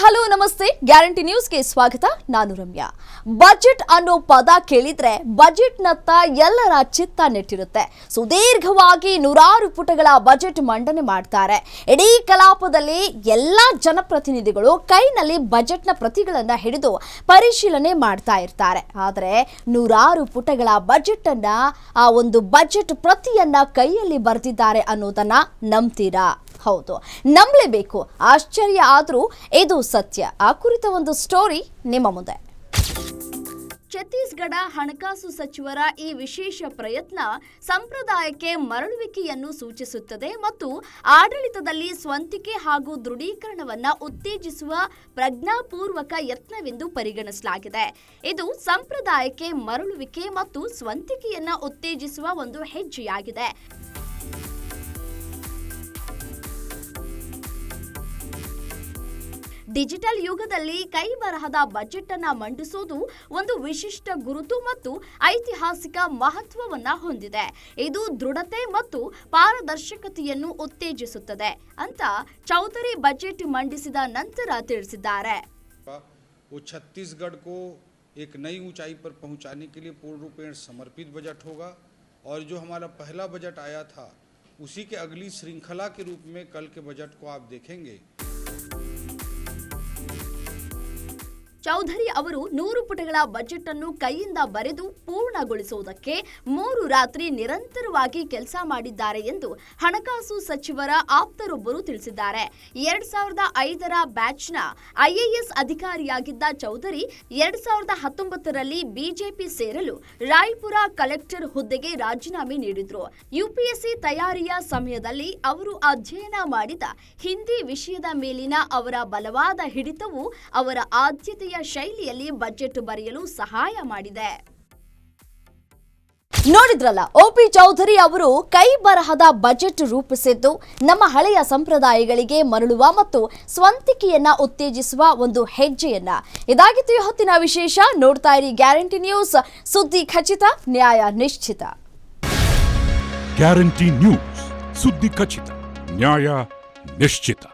Hello, ನಮಸ್ತೆ. Guarantee ನ್ಯೂಸ್ಗೆ ಸ್ವಾಗತ. ನಾನು ರಮ್ಯಾ. ಬಜೆಟ್ ಅನ್ನೋ ಪದ ಕೇಳಿದ್ರೆ ಬಜೆಟ್ನತ್ತ ಎಲ್ಲರ ಚಿತ್ತ ನೆಟ್ಟಿರುತ್ತೆ. ಸುದೀರ್ಘವಾಗಿ ನೂರಾರು ಪುಟಗಳ ಬಜೆಟ್ ಮಂಡನೆ ಮಾಡ್ತಾರೆ. ಇಡೀ ಕಲಾಪದಲ್ಲಿ ಎಲ್ಲಾ ಜನಪ್ರತಿನಿಧಿಗಳು ಕೈನಲ್ಲಿ ಬಜೆಟ್ನ ಪ್ರತಿಗಳನ್ನು ಹಿಡಿದು ಪರಿಶೀಲನೆ ಮಾಡ್ತಾ ಇರ್ತಾರೆ. ಆದರೆ ನೂರಾರು ಪುಟಗಳ ಬಜೆಟ್ ಅನ್ನ ಆ ಒಂದು ಬಜೆಟ್ ಪ್ರತಿಯನ್ನ ಕೈಯಲ್ಲಿ ಬರೆದಿದ್ದಾರೆ ಅನ್ನೋದನ್ನ ನಂಬ್ತೀರಾ? ಹೌದು. ನಂಬಲೇಬೇಕು. ಆಶ್ಚರ್ಯ ಆದರೂ ಇದು ಸತ್ಯ. ಆ ಕುರಿತ ಒಂದು ಸ್ಟೋರಿ ನಿಮ್ಮ ಮುಂದೆ. ಛತ್ತೀಸ್ಗಢ ಹಣಕಾಸು ಸಚಿವರ ಈ ವಿಶೇಷ ಪ್ರಯತ್ನ ಸಂಪ್ರದಾಯಕ್ಕೆ ಮರಳುವಿಕೆಯನ್ನು ಸೂಚಿಸುತ್ತದೆ ಮತ್ತು ಆಡಳಿತದಲ್ಲಿ ಸ್ವಂತಿಕೆ ಹಾಗೂ ದೃಢೀಕರಣವನ್ನು ಉತ್ತೇಜಿಸುವ ಪ್ರಜ್ಞಾಪೂರ್ವಕ ಯತ್ನವೆಂದು ಪರಿಗಣಿಸಲಾಗಿದೆ. ಇದು ಸಂಪ್ರದಾಯಕ್ಕೆ ಮರಳುವಿಕೆ ಮತ್ತು ಸ್ವಂತಿಕೆಯನ್ನು ಉತ್ತೇಜಿಸುವ ಒಂದು ಹೆಜ್ಜೆಯಾಗಿದೆ. ಡಿಜಿಟಲ್ ಯುಗದಲ್ಲಿ ಕೈ ಬರಹದ ಬಜೆಟ್ ಅನ್ನ ಮಂಡಿಸುವುದು ಒಂದು ವಿಶಿಷ್ಟ ಗುರುತು ಮತ್ತು ಐತಿಹಾಸಿಕ ಮಹತ್ವವನ್ನ ಹೊಂದಿದೆ ಇದು ದೃಢತೆ ಮತ್ತು ಪಾರದರ್ಶಕತೆಯನ್ನು ಉತ್ತೇಜಿಸುತ್ತದೆ ಅಂತ ಚೌಧರಿ ಬಜೆಟ್ ಮಂಡಿಸಿದ ನಂತರ ತಿಳಿಸಿದ್ದಾರೆ वो छत्तीसगढ़ को एक नई ऊंचाई पर पहुंचाने के लिए पूर्ण रूपेण समर्पित बजट होगा और जो हमारा पहला बजट आया था उसी के अगली श्रृंखला के रूप में कल के बजट को आप देखेंगे ಚೌಧರಿ ಅವರು ನೂರು ಪುಟಗಳ ಬಜೆಟ್ ಅನ್ನು ಕೈಯಿಂದ ಬರೆದು ಪೂರ್ಣಗೊಳಿಸುವುದಕ್ಕೆ ಮೂರು ರಾತ್ರಿ ನಿರಂತರವಾಗಿ ಕೆಲಸ ಮಾಡಿದ್ದಾರೆ ಎಂದು ಹಣಕಾಸು ಸಚಿವರ ಆಪ್ತರೊಬ್ಬರು ತಿಳಿಸಿದ್ದಾರೆ. ಎರಡ್ ಸಾವಿರದ ಐದರ ಬ್ಯಾಚ್ನ ಐಎಎಸ್ ಅಧಿಕಾರಿಯಾಗಿದ್ದ ಚೌಧರಿ ಎರಡ್ ಸಾವಿರದ ಹತ್ತೊಂಬತ್ತರಲ್ಲಿ ಬಿಜೆಪಿ ಸೇರಲು ರಾಯ್ಪುರ ಕಲೆಕ್ಟರ್ ಹುದ್ದೆಗೆ ರಾಜೀನಾಮೆ ನೀಡಿದ್ರು. ಯುಪಿಎಸ್ಸಿ ತಯಾರಿಯ ಸಮಯದಲ್ಲಿ ಅವರು ಅಧ್ಯಯನ ಮಾಡಿದ ಹಿಂದಿ ವಿಷಯದ ಮೇಲಿನ ಅವರ ಬಲವಾದ ಹಿಡಿತವು ಅವರ ಆದ್ಯತೆಯ ಶೈಲಿಯಲ್ಲಿ ಬಜೆಟ್ ಬರೆಯಲು ಸಹಾಯ ಮಾಡಿದೆ. ನೋಡಿದ್ರಲ್ಲ ಒಪಿ ಚೌಧರಿ ಅವರು ಕೈ ಬರಹದ ಬಜೆಟ್ ರೂಪಿಸಿದ್ದು ನಮ್ಮ ಹಳೆಯ ಸಂಪ್ರದಾಯಗಳಿಗೆ ಮರಳುವ ಮತ್ತು ಸ್ವಂತಿಕೆಯನ್ನ ಉತ್ತೇಜಿಸುವ ಒಂದು ಹೆಜ್ಜೆಯನ್ನ. ಇದಾಗಿತ್ತು ಈ ಹೊತ್ತಿನ ವಿಶೇಷ. ನೋಡ್ತಾ ಇರಿ ಗ್ಯಾರಂಟಿ ನ್ಯೂಸ್. ಸುದ್ದಿ ಖಚಿತ ನ್ಯಾಯ ನಿಶ್ಚಿತ. ಗ್ಯಾರಂಟಿ ನ್ಯೂಸ್ ಸುದ್ದಿ ಖಚಿತ ನ್ಯಾಯ ನಿಶ್ಚಿತ.